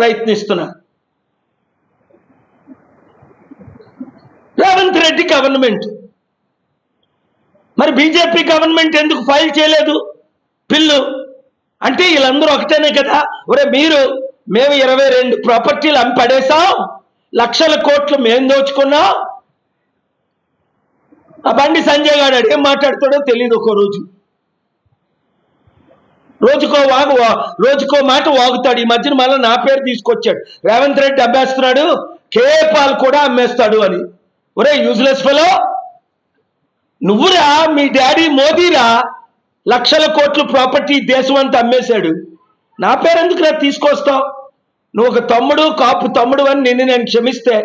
ప్రయత్నిస్తున్నారు రేవంత్ రెడ్డి గవర్నమెంట్. మరి BJP government ఎందుకు ఫైల్ చేయలేదు? బిల్లు అంటే వీళ్ళందరూ ఒకటేనే కదా? ఒరే మీరు మేము ఇరవై రెండు ప్రాపర్టీలు అమ్మి పడేసాం లక్షల కోట్లు మేము దోచుకున్నాం. ఆ బండి సంజయ్ గారు అడిగి ఏం మాట్లాడతాడో తెలియదు ఒక రోజు. రోజుకో వాగు రోజుకో మాట వాగుతాడు. ఈ మధ్యన మళ్ళీ నా పేరు తీసుకొచ్చాడు. రేవంత్ రెడ్డి అమ్మేస్తున్నాడు కేపాల్ కూడా అమ్మేస్తాడు అని. ఒరే యూజ్లెస్ ఫెలో నువ్వురా మీ డాడీ మోదీరా లక్షల కోట్ల ప్రాపర్టీ దేశం అంతా అమ్మేశాడు. నా పేరు ఎందుకు రా తీసుకొస్తావు? నువ్వు ఒక తమ్ముడు కాపు తమ్ముడు అని నిన్ను నేను క్షమిస్తే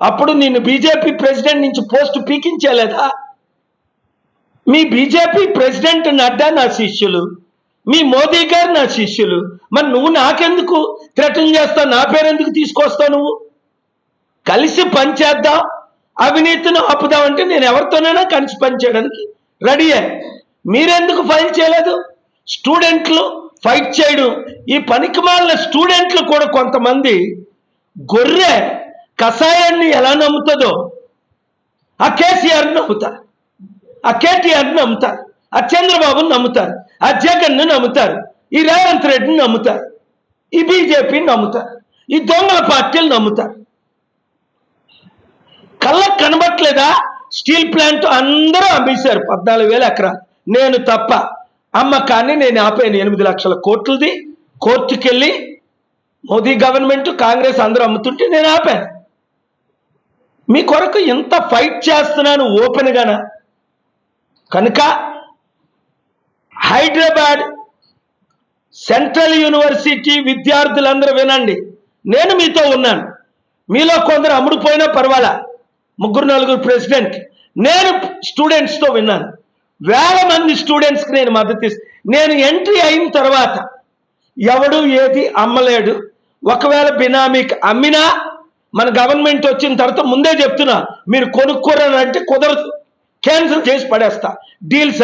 అప్పుడు నిన్ను బీజేపీ ప్రెసిడెంట్ నుంచి పోస్ట్ పీకించలేదా? మీ బీజేపీ ప్రెసిడెంట్ నడ్డా నా శిష్యులు. మీ మోదీ గారు నా శిష్యులు. మరి నువ్వు నాకెందుకు? థ్రెటన్ చేస్తావు నా పేరు ఎందుకు తీసుకొస్తావు నువ్వు? కలిసి పనిచేద్దాం అవినీతిని ఆపుదామంటే నేను ఎవరితోనైనా కలిసి పనిచేయడానికి రెడీయే మీరెందుకు ఫైల్ చేయలేదు? స్టూడెంట్లు ఫైట్ చేయడం. ఈ పనికి మాలిన స్టూడెంట్లు కూడా కొంతమంది గొర్రె కషాయాన్ని ఎలా నమ్ముతుందో ఆ కేసీఆర్ని నమ్ముతారు. ఆ కేటీఆర్ని నమ్ముతారు. ఆ చంద్రబాబుని నమ్ముతారు. ఆ జగన్ను నమ్ముతారు ఈ రేవంత్ రెడ్డిని నమ్ముతారు ఈ బీజేపీని నమ్ముతారు ఈ దొంగల పార్టీలు నమ్ముతారు. కళ్ళకు కనబట్లేదా స్టీల్ ప్లాంట్ అందరూ అమ్మేశారు పద్నాలుగు వేల ఎకరాలు. నేను తప్ప అమ్మకాన్ని నేను ఆపాను ఎనిమిది లక్షల కోట్లది కోర్టుకెళ్ళి మోదీ గవర్నమెంట్ కాంగ్రెస్ అందరూ అమ్ముతుంటే నేను ఆపాను. మీ కొరకు ఎంత ఫైట్ చేస్తున్నాను ఓపెన్గానా? కనుక హైదరాబాద్ సెంట్రల్ యూనివర్సిటీ విద్యార్థులందరూ వినండి. నేను మీతో ఉన్నాను. మీలో కొందరు అమ్ముడుపోయినా పర్వాలా? ముగ్గురు నలుగురు ప్రెసిడెంట్. నేను స్టూడెంట్స్తో విన్నాను. వేల మంది స్టూడెంట్స్కి నేను మద్దతు నేను ఎంట్రీ అయిన తర్వాత ఎవడు ఏది అమ్మలేడు. ఒకవేళ బినామీకి అమ్మినా మన గవర్నమెంట్ వచ్చిన తర్వాత ముందే చెప్తున్నా మీరు కొనుక్కోరని అంటే కుదరదు. క్యాన్సిల్ చేసి పడేస్తా. డీల్స్